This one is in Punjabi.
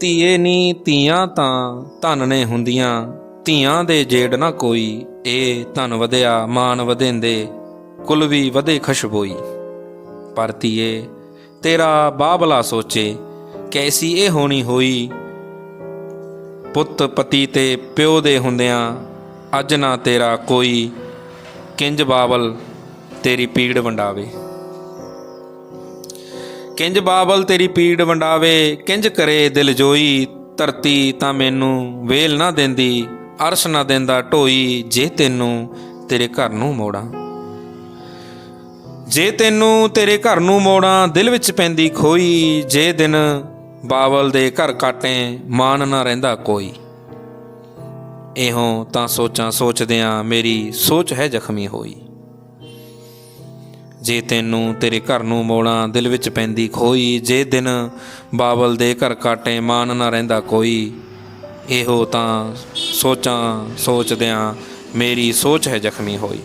ਧੀਏ ਨੀ ਧੀਆਂ ਤਾਂ ਧਨ ਨੇ ਹੁੰਦੀਆਂ, ਧੀਆਂ ਦੇ ਜੇੜ ਨਾ ਕੋਈ ਇਹ ਧਨ ਵਧਿਆ ਮਾਨ ਵਧੇਂਦੇ, ਕੁਲ ਵੀ ਵਧੇ ਖੁਸ਼ਬੋਈ। ਪਰ ਧੀਏ, ਤੇਰਾ ਬਾਬਲਾ ਸੋਚੇ, ਕੈਸੀ ਇਹ ਹੋਣੀ ਹੋਈ? ਪੁੱਤ ਪਤੀ ਤੇ ਪਿਓ ਦੇ ਹੁੰਦਿਆਂ ਅੱਜ ਨਾ ਤੇਰਾ ਕੋਈ, ਕਿੰਜ ਬਾਬਲ ਤੇਰੀ ਪੀੜ ਵੰਡਾਵੇ। ਕਿੰਜ ਬਾਬਲ ਤੇਰੀ ਪੀੜ ਵੰਡਾਵੇ, ਕਿੰਜ ਕਰੇ ਦਿਲ ਜੋਈ, ਧਰਤੀ ਤਾਂ ਮੈਨੂੰ ਵੇਲ ਨਾ ਦਿੰਦੀ, ਅਰਸ਼ ਨਾ ਦਿੰਦਾ ਢੋਈ, ਜੇ ਤੈਨੂੰ ਤੇਰੇ ਘਰ ਨੂੰ ਮੋੜਾਂ। ਜੇ ਤੈਨੂੰ ਤੇਰੇ ਘਰ ਨੂੰ ਮੋੜਾਂ, ਦਿਲ ਵਿੱਚ ਪੈਂਦੀ ਖੋਈ, ਜੇ ਦਿਨ ਬਾਬਲ ਦੇ ਘਰ ਕਾਟੇ ਮਾਨ ਨਾ ਰਹਿੰਦਾ ਕੋਈ। ਇਹੋ ਤਾਂ ਸੋਚਾਂ ਸੋਚਦਿਆਂ ਮੇਰੀ ਸੋਚ ਹੈ ਜ਼ਖਮੀ ਹੋਈ। ਜੇ ਤੈਨੂੰ ਤੇਰੇ ਘਰ ਨੂੰ ਮੋੜਾਂ ਦਿਲ ਵਿੱਚ ਪੈਂਦੀ ਖੋਈ, ਜੇ ਦਿਨ ਬਾਬਲ ਦੇ ਘਰ ਕਾਟੇ ਮਾਨ ਨਾ ਰਹਿੰਦਾ ਕੋਈ, ਇਹੋ ਤਾਂ ਸੋਚਾਂ ਸੋਚਦਿਆਂ ਮੇਰੀ ਸੋਚ ਹੈ ਜ਼ਖਮੀ ਹੋਈ।